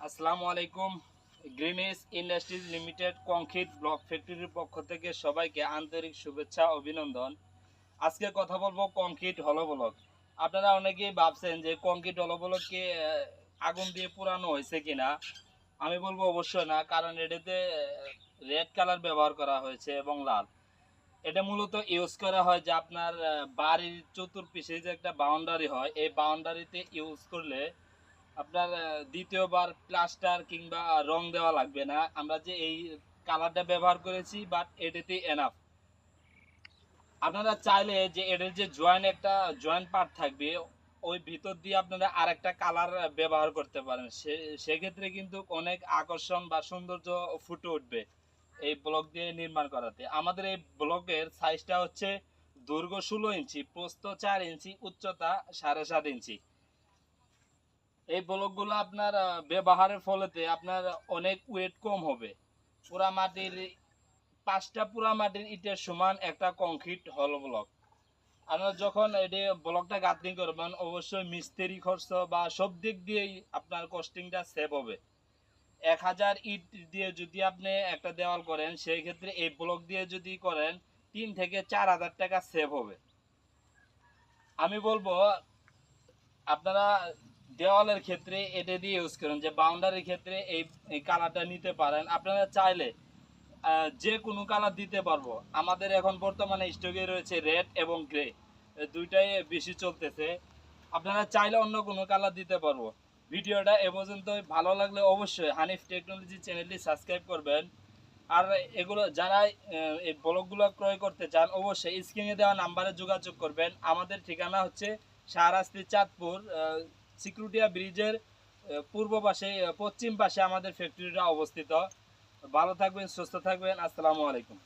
আসসালামু আলাইকুম। গ্রিনিস ইন্ডাস্ট্রিজ লিমিটেড কংক্রিট ব্লক ফ্যাক্টরির পক্ষ থেকে সবাইকে আন্তরিক শুভেচ্ছা অভিনন্দন। আজকে কথা বলব কংক্রিট হলো ব্লক। আপনারা অনেকেই ভাবছেন যে কংক্রিট হলো ব্লককে আহ, আগুন দিয়ে পুরানো হয়েছে কিনা? আমি বলব অবশ্যই না কারণ এটাতে রেড কালার ব্যবহার করা হয়েছে এবং লাল। এটা মূলত ইউজ করা হয় যে আপনার বাড়ির চতুর্পিছে যে একটা বাউন্ডারি হয় এই বাউন্ডারিতে ইউজ করলে আপনার দ্বিতীয়বার প্লাস্টার কিংবা রং দেওয়া লাগবে না। আমরা যে এই কালারটা ব্যবহার করেছি বাট এটাতে এনাফ আপনারা চাইলে যে এটার যে জয়েন্ট একটা জয়েন্ট পার্ট থাকবে, ওই ভিতর দিয়ে আপনারা আর একটা কালার ব্যবহার করতে পারেন। সেক্ষেত্রে কিন্তু অনেক আকর্ষণ বা সৌন্দর্য ফুটে উঠবে এই ব্লক দিয়ে নির্মাণ করাতে। আমাদের এই ব্লকের সাইজটা হচ্ছে দৈর্ঘ্য ষোলো ইঞ্চি, প্রস্থ চার ইঞ্চি, উচ্চতা সাড়ে সাত ইঞ্চি। এই ব্লকগুলো আপনার ব্যবহারের ফলেতে আপনার অনেক ওয়েট কম হবে। পুরা মাটির পাঁচটা পুরা মাটির ইটের সমান একটা কংক্রিট হল ব্লক আপনার যখন এটি ব্লকটা গাঁথনি করবেন, অবশ্যই মিস্ত্রি খরচ বা সব দিক দিয়েই আপনার কস্টিংটা সেভ হবে। এক হাজার ইট দিয়ে যদি আপনি একটা দেওয়াল করেন, সেই ক্ষেত্রে এই ব্লক দিয়ে যদি করেন, তিন থেকে চার হাজার টাকা সেভ হবে। আমি বলব, আপনারা দেওয়ালের ক্ষেত্রে এটা দিয়ে ইউজ করেন যে বাউন্ডারির ক্ষেত্রে এই কালারটা নিতে পারেন। আপনারা চাইলে যে কোনো কালার দিতে পারব। আমাদের এখন বর্তমানে স্টকে রয়েছে রেড এবং গ্রে দুইটাই বেশি চলতেছে। আপনারা চাইলে অন্য কোনো কালার দিতে পারব। ভিডিওটা এ পর্যন্ত ভালো লাগলে অবশ্যই হানিফ টেকনোলজি চ্যানেলটি সাবস্ক্রাইব করবেন। আর এগুলো যারা এই ব্লগগুলো ক্রয় করতে চান, অবশ্যই স্ক্রিনে দেওয়া নাম্বারে যোগাযোগ করবেন। আমাদের ঠিকানা হচ্ছে শাহরাস্তি চাঁদপুর সিকিউরিটিয়া ব্রিজের পূর্ব পাশে পশ্চিম পাশে আমাদের ফ্যাক্টরিটা অবস্থিত। ভালো থাকবেন, সুস্থ থাকবেন। আসসালামু আলাইকুম।